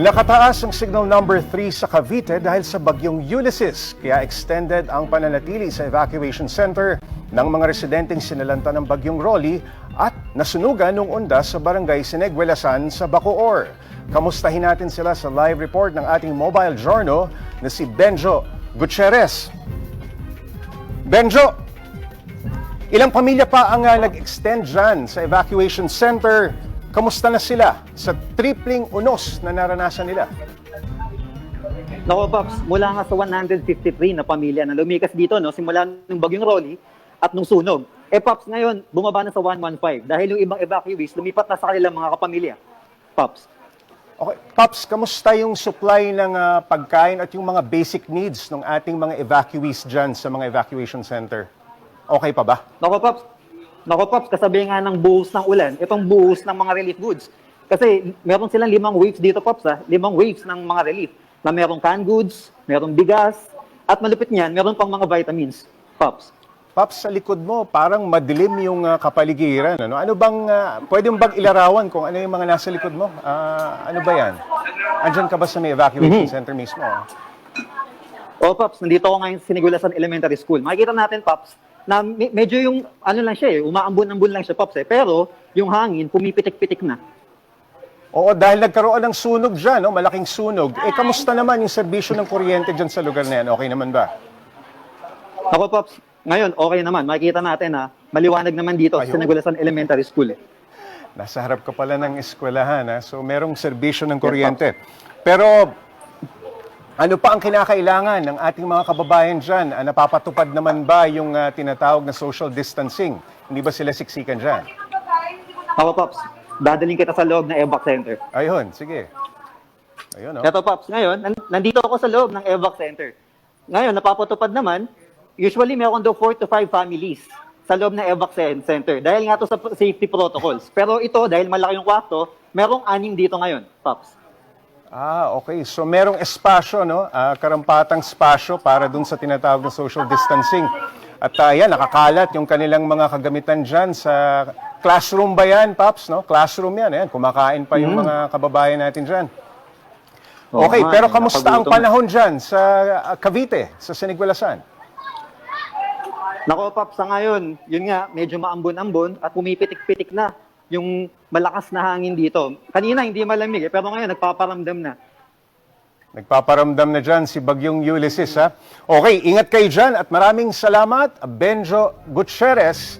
Nakataas ang signal number 3 sa Cavite dahil sa bagyong Ulysses, kaya extended ang pananatili sa evacuation center ng mga residenteng sinalanta ng bagyong Rolly at nasunugan ng onda sa barangay Sinegwelasan sa Bacoor. Kamustahin natin sila sa live report ng ating mobile journal na si Benjo Gutierrez. Benjo, ilang pamilya pa ang ah, nag-extend dyan sa evacuation center? Kamusta na sila sa tripling unos na naranasan nila? Nako, Pops, mula nga sa 153 na pamilya na lumikas dito, no, simula nung bagyong Rolly at nung sunog. Eh, Pops, ngayon, bumaba na sa 115 dahil yung ibang evacuees lumipat na sa kanilang mga kapamilya. Pops. Okay, Pops, kamusta yung supply ng ah, pagkain at yung mga basic needs ng ating mga evacuees dyan sa mga evacuation center? Okay pa ba? Nako, Pops, Nako, Pops, kasabi nga ng buhos ng ulan, itong buhos ng mga relief goods. Kasi meron silang limang waves dito, Pops, ha? limang waves ng mga relief na merong canned goods, merong bigas, at malupit niyan, meron pang mga vitamins, Pops. Pops, sa likod mo, parang madilim yung ah, kapaligiran. Ano, ano bang, ah, pwede mo bang ilarawan kung ano yung mga nasa likod mo? Ah, ano ba yan? Andyan ka ba sa may evacuation center mismo? O, Pops, nandito ako ngayon sa Sinigulasan Elementary School. Makikita natin, Pops, na me- medyo yung, ano lang siya eh, umaambon-ambon lang siya, Pops eh. Pero, yung hangin, pumipitik-pitik na. Oo, dahil nagkaroon ng sunog dyan, no? malaking sunog. Eh, kamusta naman yung serbisyo ng kuryente dyan sa lugar na yan? Okay naman ba? Ako, Pops, ngayon, okay naman. Makikita natin na maliwanag naman dito sa Ayun. Sinigulasan Elementary School. eh. Nasa harap ka pala ng eskwelahan, ha? so merong serbisyo ng kuryente. Pero ano pa ang kinakailangan ng ating mga kababayan dyan? Ah, napapatupad naman ba yung ah, tinatawag na social distancing? Hindi ba sila siksikan dyan? Ako, Pops, dadaling kita sa loob ng EVAC Center. Ayun, sige. Ayun, oh. Eto, Pops, ngayon, nan- nandito ako sa loob ng EVAC Center. Ngayon, napapatupad naman, usually meron daw 4 to 5 families sa loob ng EVAC cen- Center. Dahil nga to sa p- safety protocols. Pero ito, dahil malaki yung kwarto, merong anim dito ngayon, Pops. Ah, okay. So merong espasyo, no? Ah, karampatang espasyo para dun sa tinatawag na social distancing. At yan, nakakalat yung kanilang mga kagamitan dyan sa classroom ba yan, Paps? No? Classroom yan. Ayan, kumakain pa yung mga kababayan natin dyan. Okay, nga, pero eh, kamusta ang panahon dyan sa ah, Cavite, sa Sinigwelasan? Nako, Pops, sa ngayon, yun nga, medyo maambon-ambon at pumipitik-pitik na yung malakas na hangin dito. Kanina, hindi malamig eh, pero ngayon, nagpaparamdam na. Nagpaparamdam na dyan si Bagyong Ulysses, ha? Okay, ingat kayo dyan at maraming salamat, Benjo Gutierrez,